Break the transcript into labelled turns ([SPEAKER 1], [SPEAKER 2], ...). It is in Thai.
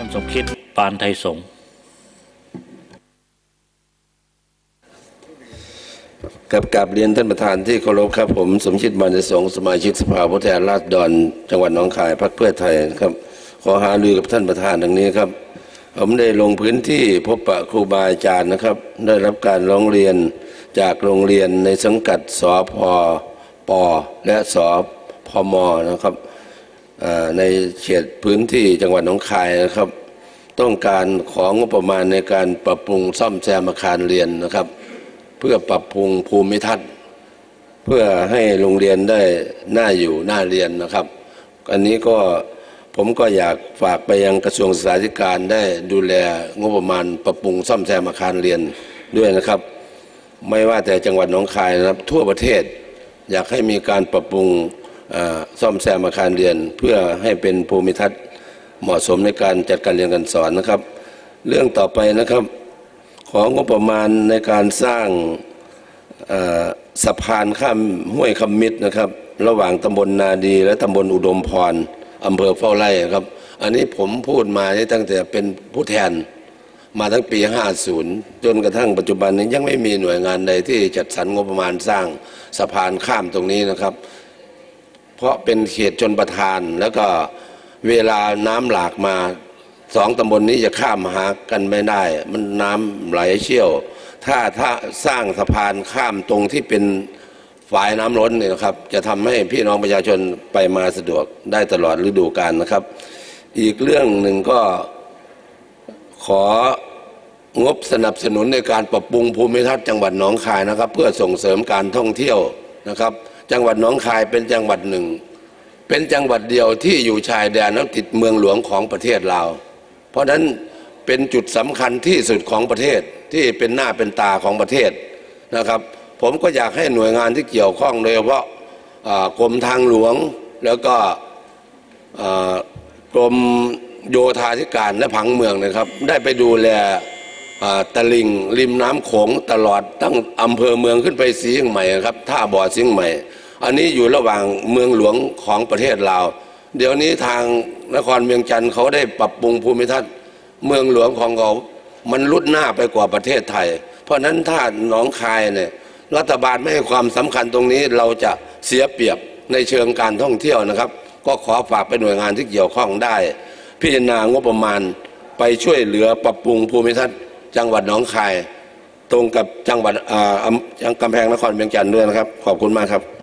[SPEAKER 1] ท่านสมคิดปานไทยสง
[SPEAKER 2] กับกาบเรียนท่านประธานที่เคารพครับ ผมสมชิตบานสงสมาชิกสภาผู้แทนราษฎรจังหวัดหนองคายพรรคเพื่อไทยครับ ขอหารือกับท่านประธานดังนี้ครับ ผมได้ลงพื้นที่พบปะครูบาอาจารย์นะครับ ได้รับการร้องเรียนจากโรงเรียนในสังกัดสพปและสพมนะครับ ในเขตพื้นที่จังหวัดหนองคายนะครับ ต้องการของงบประมาณในการปรับปรุงซ่อมแซมอาคารเรียนนะครับ เพื่อปรับปรุงภูมิทัศน์ เพื่อให้โรงเรียนได้น่าอยู่น่าเรียนนะครับ อันนี้ก็ผมก็อยากฝากไปยังกระทรวงศึกษาธิการได้ดูแลงบประมาณปรับปรุงซ่อมแซมอาคารเรียนด้วยนะครับ ไม่ว่าแต่จังหวัดหนองคายนะครับ ทั่วประเทศอยากให้มีการปรับปรุง ซ่อมแซมอาคารเรียน เพื่อให้เป็นภูมิทัศน์เหมาะสมในการจัดการเรียนการสอนนะครับ เรื่องต่อไปนะครับ ของงบประมาณในการสร้างสะพานข้ามห้วยคำมิตรนะครับ ระหว่างตำบลนาดี และตำบลอุดมพรอำเภอเฝ้าไร่ครับ อันนี้ผมพูดมาตั้งแต่เป็นผู้แทนมาทั้งปี 50 จนกระทั่งปัจจุบันนี้ยังไม่มีหน่วยงานใดที่จัดสรรงบประมาณสร้างสะพานข้ามตรงนี้นะครับ เพราะเป็นเขตชนประทาน แล้วก็เวลาน้ำหลากมาสองตำบลนี้จะข้ามหากันไม่ได้ มันน้ำไหลเชี่ยว ถ้าถ้าสร้างสะพานข้ามตรงที่เป็นฝายน้ำล้นเนี่ยครับ จะทำให้พี่น้องประชาชนไปมาสะดวกได้ตลอดฤดูกาลนะครับ อีกเรื่องหนึ่งก็ของบสนับสนุนในการปรับปรุงภูมิทัศน์จังหวัดหนองคายนะครับ เพื่อส่งเสริมการท่องเที่ยวนะครับ จังหวัดหนองคายเป็นจังหวัดหนึ่ง เป็นจังหวัดเดียวที่อยู่ชายแดนและติดเมืองหลวงของประเทศลาวเพราะฉะนั้นเป็นจุดสำคัญที่สุดของประเทศที่เป็นหน้าเป็นตาของประเทศนะครับ ผมก็อยากให้หน่วยงานที่เกี่ยวข้องโดยเฉพาะกรมทางหลวงแล้วก็กรมโยธาธิการและผังเมืองนะครับ ได้ไปดูแลอ่าตลิงริมน้ำโขงตลอดตั้งอำเภอเมืองขึ้นไปสียงใหม่ครับท่าบ่อเชียงใหม่ อันนี้อยู่ระหว่างเมืองหลวงของประเทศลาว เดี๋ยวนี้ทางนครเวียงจันทร์เขาได้ปรับปรุงภูมิทัศน์เมืองหลวงของเขา มันลุดหน้าไปกว่าประเทศไทย เพราะนั้นถ้าหนองคายเนี่ยรัฐบาลไม่ให้ความสำคัญตรงนี้เราจะเสียเปรียบในเชิงการท่องเที่ยวนะครับ ก็ขอฝากไปหน่วยงานที่เกี่ยวข้องได้ พิจารณางบประมาณไปช่วยเหลือปรับปรุงภูมิทัศน์จังหวัดหนองคาย ตรงกับจังหวัดอ่าอำกำแพงนครเวียงจันทร์ด้วยนะครับ ขอบคุณมากครับ